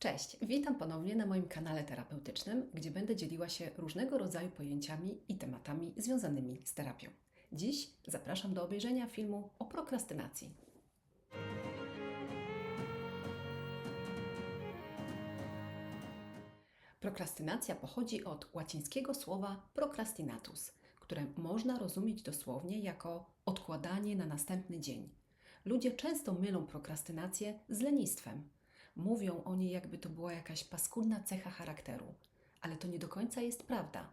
Cześć, witam ponownie na moim kanale terapeutycznym, gdzie będę dzieliła się różnego rodzaju pojęciami i tematami związanymi z terapią. Dziś zapraszam do obejrzenia filmu o prokrastynacji. Prokrastynacja pochodzi od łacińskiego słowa procrastinatus, które można rozumieć dosłownie jako odkładanie na następny dzień. Ludzie często mylą prokrastynację z lenistwem. Mówią o niej, jakby to była jakaś paskudna cecha charakteru, ale to nie do końca jest prawda.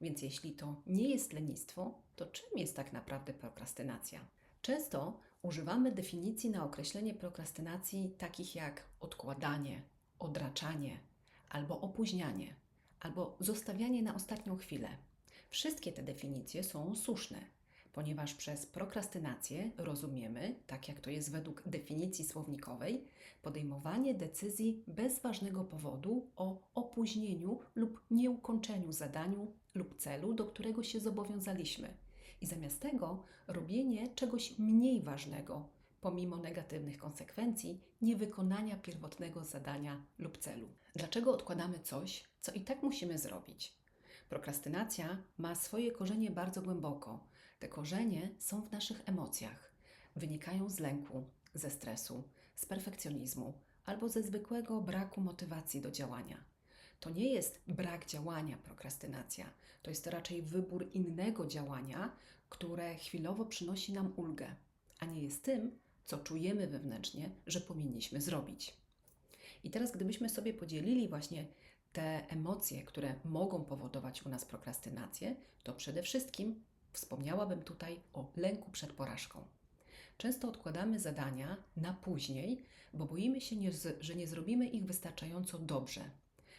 Więc jeśli to nie jest lenistwo, to czym jest tak naprawdę prokrastynacja? Często używamy definicji na określenie prokrastynacji takich jak odkładanie, odraczanie, albo opóźnianie, albo zostawianie na ostatnią chwilę. Wszystkie te definicje są słuszne, ponieważ przez prokrastynację rozumiemy, tak jak to jest według definicji słownikowej, podejmowanie decyzji bez ważnego powodu o opóźnieniu lub nieukończeniu zadaniu lub celu, do którego się zobowiązaliśmy. I zamiast tego robienie czegoś mniej ważnego, pomimo negatywnych konsekwencji niewykonania pierwotnego zadania lub celu. Dlaczego odkładamy coś, co i tak musimy zrobić? Prokrastynacja ma swoje korzenie bardzo głęboko. Te korzenie są w naszych emocjach. Wynikają z lęku, ze stresu, z perfekcjonizmu albo ze zwykłego braku motywacji do działania. To nie jest brak działania prokrastynacja, to jest raczej wybór innego działania, które chwilowo przynosi nam ulgę, a nie jest tym, co czujemy wewnętrznie, że powinniśmy zrobić. I teraz, gdybyśmy sobie podzielili właśnie te emocje, które mogą powodować u nas prokrastynację, to przede wszystkim wspomniałabym tutaj o lęku przed porażką. Często odkładamy zadania na później, bo boimy się, że nie zrobimy ich wystarczająco dobrze.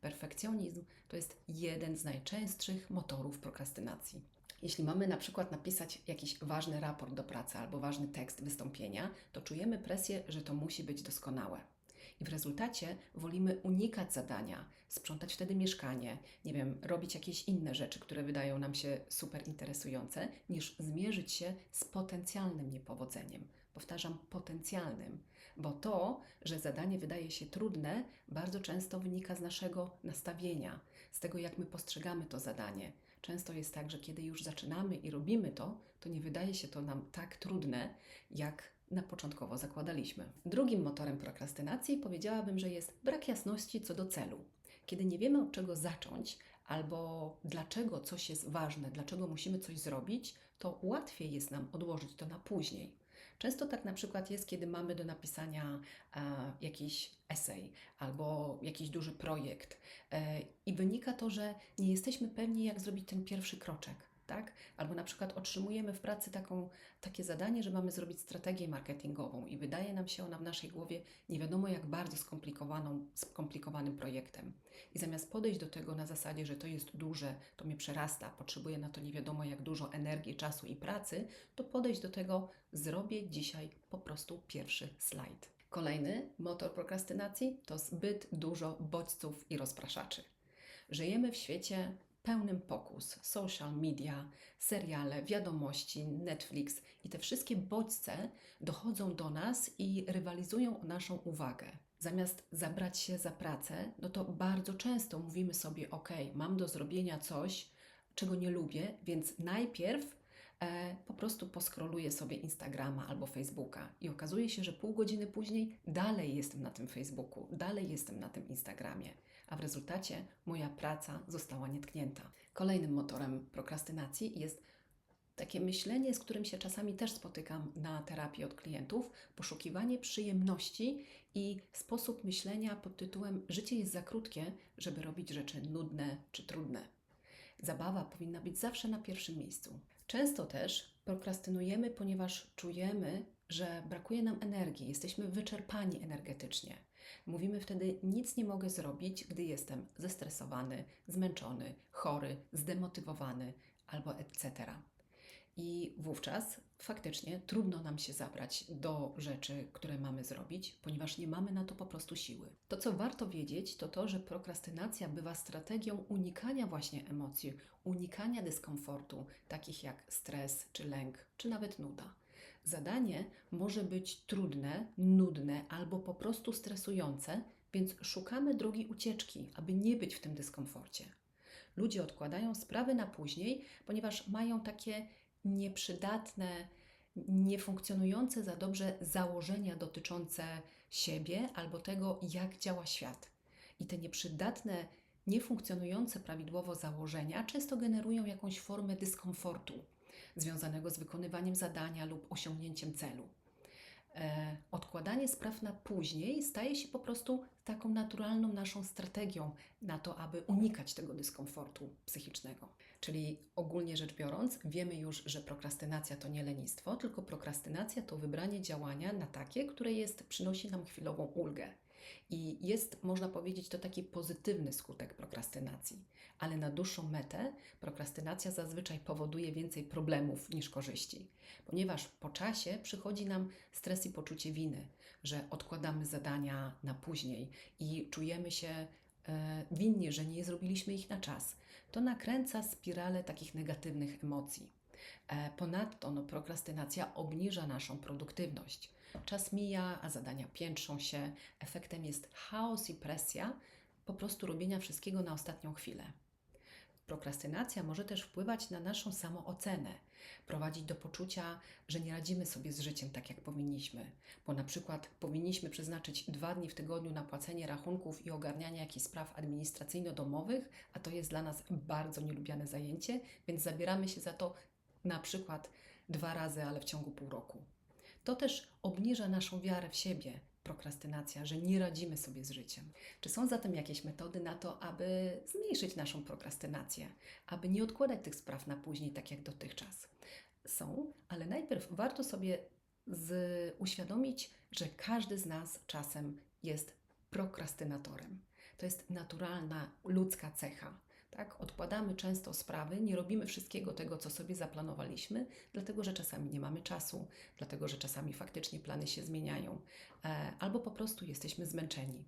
Perfekcjonizm to jest jeden z najczęstszych motorów prokrastynacji. Jeśli mamy na przykład napisać jakiś ważny raport do pracy albo ważny tekst wystąpienia, to czujemy presję, że to musi być doskonałe. I w rezultacie wolimy unikać zadania, sprzątać wtedy mieszkanie, nie wiem, robić jakieś inne rzeczy, które wydają nam się super interesujące, niż zmierzyć się z potencjalnym niepowodzeniem. Powtarzam, potencjalnym, bo to, że zadanie wydaje się trudne, bardzo często wynika z naszego nastawienia, z tego, jak my postrzegamy to zadanie. Często jest tak, że kiedy już zaczynamy i robimy to, to nie wydaje się to nam tak trudne, jak na początkowo zakładaliśmy. Drugim motorem prokrastynacji powiedziałabym, że jest brak jasności co do celu. Kiedy nie wiemy od czego zacząć, albo dlaczego coś jest ważne, dlaczego musimy coś zrobić, to łatwiej jest nam odłożyć to na później. Często tak na przykład jest, kiedy mamy do napisania e, jakiś esej albo jakiś duży projekt e, i wynika to, że nie jesteśmy pewni, jak zrobić ten pierwszy kroczek tak? Albo na przykład otrzymujemy w pracy taką, takie zadanie, że mamy zrobić strategię marketingową i wydaje nam się ona w naszej głowie nie wiadomo jak bardzo skomplikowaną, skomplikowanym projektem. I zamiast podejść do tego na zasadzie, że to jest duże, to mnie przerasta, potrzebuję na to nie wiadomo jak dużo energii, czasu i pracy, to podejść do tego, zrobię dzisiaj po prostu pierwszy slajd. Kolejny motor prokrastynacji to zbyt dużo bodźców i rozpraszaczy. Żyjemy w świecie pełnym pokus. Social media, seriale, wiadomości, Netflix i te wszystkie bodźce dochodzą do nas i rywalizują o naszą uwagę. Zamiast zabrać się za pracę, no to bardzo często mówimy sobie: OK, mam do zrobienia coś, czego nie lubię, więc najpierw po prostu poskroluję sobie Instagrama albo Facebooka i okazuje się, że pół godziny później dalej jestem na tym Facebooku, dalej jestem na tym Instagramie, a w rezultacie moja praca została nietknięta. Kolejnym motorem prokrastynacji jest takie myślenie, z którym się czasami też spotykam na terapii od klientów, poszukiwanie przyjemności i sposób myślenia pod tytułem Życie jest za krótkie, żeby robić rzeczy nudne czy trudne. Zabawa powinna być zawsze na pierwszym miejscu. Często też prokrastynujemy, ponieważ czujemy, że brakuje nam energii, jesteśmy wyczerpani energetycznie. Mówimy wtedy: Nic nie mogę zrobić, gdy jestem zestresowany, zmęczony, chory, zdemotywowany albo etc. I wówczas faktycznie trudno nam się zabrać do rzeczy, które mamy zrobić, ponieważ nie mamy na to po prostu siły. To, co warto wiedzieć, to to, że prokrastynacja bywa strategią unikania właśnie emocji, unikania dyskomfortu, takich jak stres, czy lęk, czy nawet nuda. Zadanie może być trudne, nudne albo po prostu stresujące, więc szukamy drogi ucieczki, aby nie być w tym dyskomforcie. Ludzie odkładają sprawy na później, ponieważ mają takie nieprzydatne, niefunkcjonujące za dobrze założenia dotyczące siebie albo tego, jak działa świat. I te nieprzydatne, niefunkcjonujące prawidłowo założenia często generują jakąś formę dyskomfortu związanego z wykonywaniem zadania lub osiągnięciem celu. E, odkładanie spraw na później staje się po prostu taką naturalną naszą strategią na to, aby unikać tego dyskomfortu psychicznego. Czyli ogólnie rzecz biorąc, wiemy już, że prokrastynacja to nie lenistwo, tylko prokrastynacja to wybranie działania na takie, które jest, przynosi nam chwilową ulgę. I jest, można powiedzieć, to taki pozytywny skutek prokrastynacji, ale na dłuższą metę prokrastynacja zazwyczaj powoduje więcej problemów niż korzyści, ponieważ po czasie przychodzi nam stres i poczucie winy, że odkładamy zadania na później i czujemy się winni, że nie zrobiliśmy ich na czas. To nakręca spiralę takich negatywnych emocji. E, ponadto no, prokrastynacja obniża naszą produktywność. Czas mija, a zadania piętrzą się. Efektem jest chaos i presja po prostu robienia wszystkiego na ostatnią chwilę. Prokrastynacja może też wpływać na naszą samoocenę, prowadzić do poczucia, że nie radzimy sobie z życiem tak, jak powinniśmy, bo na przykład powinniśmy przeznaczyć dwa dni w tygodniu na płacenie rachunków i ogarnianie jakichś spraw administracyjno-domowych, a to jest dla nas bardzo nielubiane zajęcie, więc zabieramy się za to na przykład dwa razy, ale w ciągu pół roku. To też obniża naszą wiarę w siebie, prokrastynacja, że nie radzimy sobie z życiem. Czy są zatem jakieś metody na to, aby zmniejszyć naszą prokrastynację, aby nie odkładać tych spraw na później, tak jak dotychczas? Są, ale najpierw warto sobie z, uświadomić, że każdy z nas czasem jest prokrastynatorem. To jest naturalna ludzka cecha. Tak? Odkładamy często sprawy, nie robimy wszystkiego tego, co sobie zaplanowaliśmy, dlatego że czasami nie mamy czasu, dlatego że czasami faktycznie plany się zmieniają, e, albo po prostu jesteśmy zmęczeni.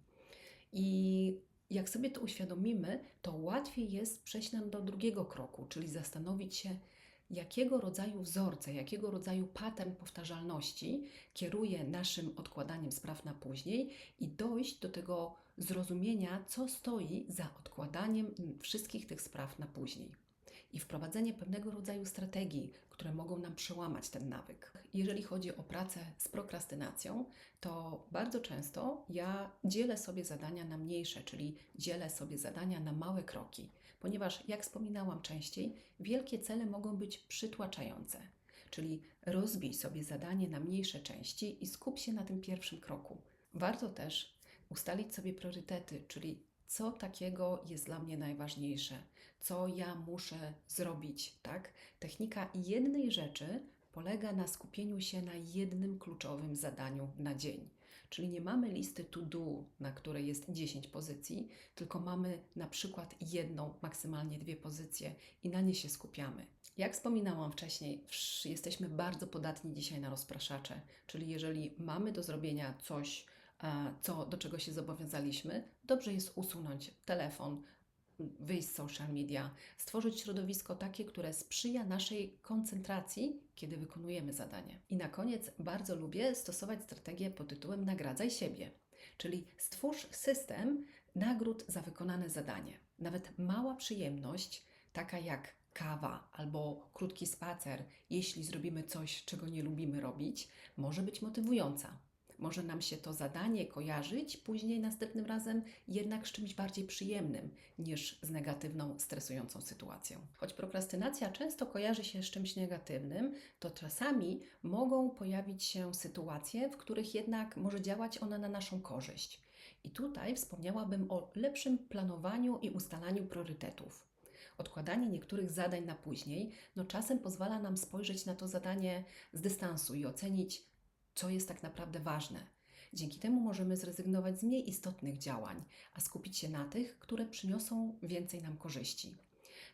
I jak sobie to uświadomimy, to łatwiej jest przejść nam do drugiego kroku, czyli zastanowić się, jakiego rodzaju wzorce, jakiego rodzaju pattern powtarzalności kieruje naszym odkładaniem spraw na później i dojść do tego zrozumienia, co stoi za odkładaniem wszystkich tych spraw na później. I wprowadzenie pewnego rodzaju strategii, które mogą nam przełamać ten nawyk. Jeżeli chodzi o pracę z prokrastynacją, to bardzo często ja dzielę sobie zadania na mniejsze, czyli dzielę sobie zadania na małe kroki ponieważ, jak wspominałam częściej, wielkie cele mogą być przytłaczające. Czyli rozbij sobie zadanie na mniejsze części i skup się na tym pierwszym kroku. Warto też ustalić sobie priorytety, czyli co takiego jest dla mnie najważniejsze, co ja muszę zrobić, tak? Technika jednej rzeczy polega na skupieniu się na jednym kluczowym zadaniu na dzień. Czyli nie mamy listy to do, na której jest 10 pozycji, tylko mamy na przykład jedną, maksymalnie dwie pozycje i na nie się skupiamy. Jak wspominałam wcześniej, jesteśmy bardzo podatni dzisiaj na rozpraszacze, czyli jeżeli mamy do zrobienia coś, co, do czego się zobowiązaliśmy, dobrze jest usunąć telefon, wyjść z social media, stworzyć środowisko takie, które sprzyja naszej koncentracji, kiedy wykonujemy zadanie. I na koniec bardzo lubię stosować strategię pod tytułem Nagradzaj siebie, czyli stwórz system nagród za wykonane zadanie. Nawet mała przyjemność, taka jak kawa albo krótki spacer, jeśli zrobimy coś, czego nie lubimy robić, może być motywująca może nam się to zadanie kojarzyć później następnym razem jednak z czymś bardziej przyjemnym niż z negatywną, stresującą sytuacją. Choć prokrastynacja często kojarzy się z czymś negatywnym, to czasami mogą pojawić się sytuacje, w których jednak może działać ona na naszą korzyść. I tutaj wspomniałabym o lepszym planowaniu i ustalaniu priorytetów. Odkładanie niektórych zadań na później, no czasem pozwala nam spojrzeć na to zadanie z dystansu i ocenić, co jest tak naprawdę ważne. Dzięki temu możemy zrezygnować z mniej istotnych działań, a skupić się na tych, które przyniosą więcej nam korzyści.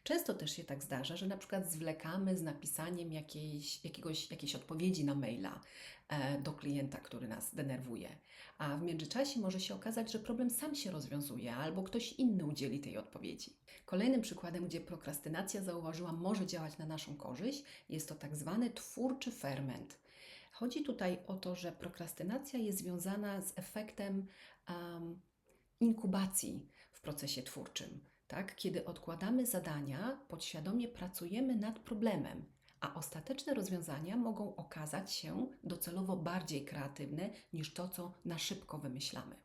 Często też się tak zdarza, że na przykład zwlekamy z napisaniem jakiejś, jakiegoś, jakiejś odpowiedzi na maila e, do klienta, który nas denerwuje. A w międzyczasie może się okazać, że problem sam się rozwiązuje albo ktoś inny udzieli tej odpowiedzi. Kolejnym przykładem, gdzie prokrastynacja zauważyłam może działać na naszą korzyść, jest to tak zwany twórczy ferment. Chodzi tutaj o to, że prokrastynacja jest związana z efektem um, inkubacji w procesie twórczym. Tak? Kiedy odkładamy zadania, podświadomie pracujemy nad problemem, a ostateczne rozwiązania mogą okazać się docelowo bardziej kreatywne niż to, co na szybko wymyślamy.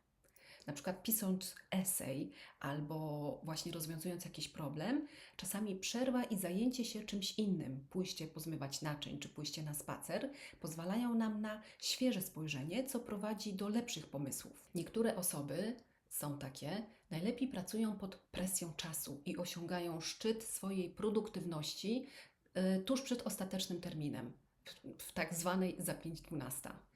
Na przykład pisząc esej albo właśnie rozwiązując jakiś problem, czasami przerwa i zajęcie się czymś innym, pójście pozmywać naczyń czy pójście na spacer, pozwalają nam na świeże spojrzenie, co prowadzi do lepszych pomysłów. Niektóre osoby są takie, najlepiej pracują pod presją czasu i osiągają szczyt swojej produktywności y, tuż przed ostatecznym terminem, w, tak zwanej za 5-12. W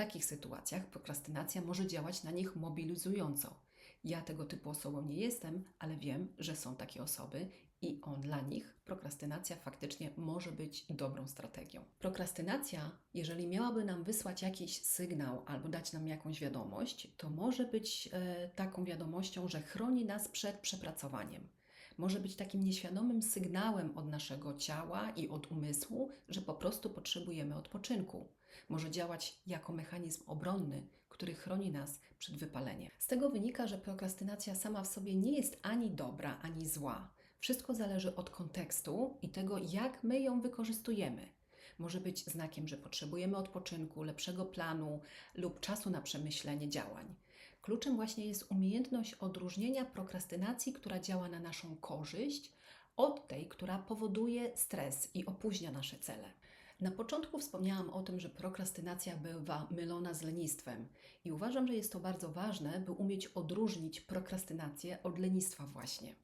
takich sytuacjach prokrastynacja może działać na nich mobilizująco. Ja tego typu osobą nie jestem, ale wiem, że są takie osoby i on dla nich prokrastynacja faktycznie może być dobrą strategią. Prokrastynacja, jeżeli miałaby nam wysłać jakiś sygnał albo dać nam jakąś wiadomość, to może być e, taką wiadomością, że chroni nas przed przepracowaniem. Może być takim nieświadomym sygnałem od naszego ciała i od umysłu, że po prostu potrzebujemy odpoczynku. Może działać jako mechanizm obronny, który chroni nas przed wypaleniem. Z tego wynika, że prokrastynacja sama w sobie nie jest ani dobra, ani zła. Wszystko zależy od kontekstu i tego, jak my ją wykorzystujemy. Może być znakiem, że potrzebujemy odpoczynku, lepszego planu lub czasu na przemyślenie działań. Kluczem właśnie jest umiejętność odróżnienia prokrastynacji, która działa na naszą korzyść, od tej, która powoduje stres i opóźnia nasze cele. Na początku wspomniałam o tym, że prokrastynacja bywa mylona z lenistwem i uważam, że jest to bardzo ważne, by umieć odróżnić prokrastynację od lenistwa właśnie.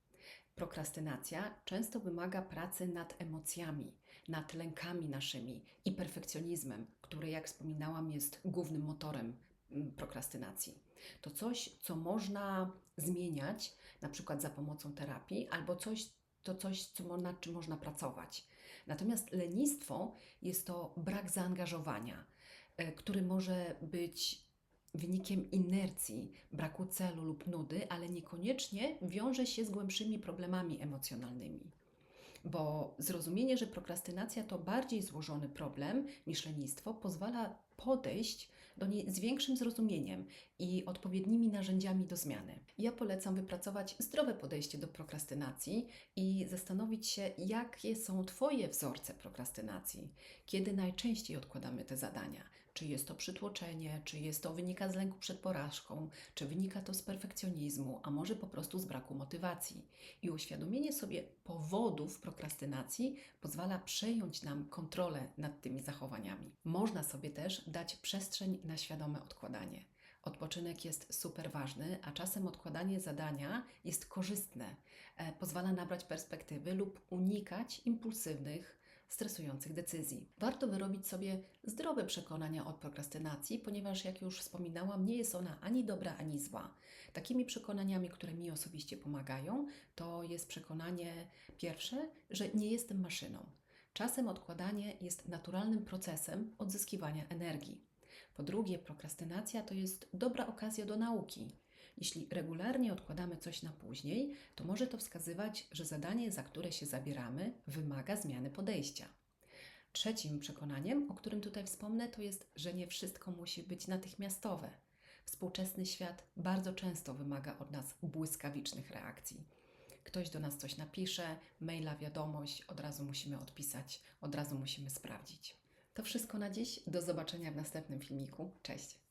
Prokrastynacja często wymaga pracy nad emocjami, nad lękami naszymi i perfekcjonizmem, który, jak wspominałam, jest głównym motorem prokrastynacji. To coś, co można zmieniać, na przykład za pomocą terapii, albo coś, to coś, co, nad czym można pracować. Natomiast lenistwo jest to brak zaangażowania, e, który może być wynikiem inercji, braku celu lub nudy, ale niekoniecznie wiąże się z głębszymi problemami emocjonalnymi. Bo zrozumienie, że prokrastynacja to bardziej złożony problem niż lenistwo, pozwala podejść do niej z większym zrozumieniem i odpowiednimi narzędziami do zmiany. Ja polecam wypracować zdrowe podejście do prokrastynacji i zastanowić się, jakie są Twoje wzorce prokrastynacji, kiedy najczęściej odkładamy te zadania. Czy jest to przytłoczenie, czy jest to wynika z lęku przed porażką, czy wynika to z perfekcjonizmu, a może po prostu z braku motywacji. I uświadomienie sobie powodów prokrastynacji pozwala przejąć nam kontrolę nad tymi zachowaniami. Można sobie też dać przestrzeń na świadome odkładanie. Odpoczynek jest super ważny, a czasem odkładanie zadania jest korzystne. E, pozwala nabrać perspektywy lub unikać impulsywnych, stresujących decyzji. Warto wyrobić sobie zdrowe przekonania od prokrastynacji, ponieważ, jak już wspominałam, nie jest ona ani dobra, ani zła. Takimi przekonaniami, które mi osobiście pomagają, to jest przekonanie pierwsze, że nie jestem maszyną. Czasem odkładanie jest naturalnym procesem odzyskiwania energii. Po drugie, prokrastynacja to jest dobra okazja do nauki. Jeśli regularnie odkładamy coś na później, to może to wskazywać, że zadanie, za które się zabieramy, wymaga zmiany podejścia. Trzecim przekonaniem, o którym tutaj wspomnę, to jest, że nie wszystko musi być natychmiastowe. Współczesny świat bardzo często wymaga od nas błyskawicznych reakcji. Ktoś do nas coś napisze, maila, wiadomość, od razu musimy odpisać, od razu musimy sprawdzić. To wszystko na dziś. Do zobaczenia w następnym filmiku. Cześć!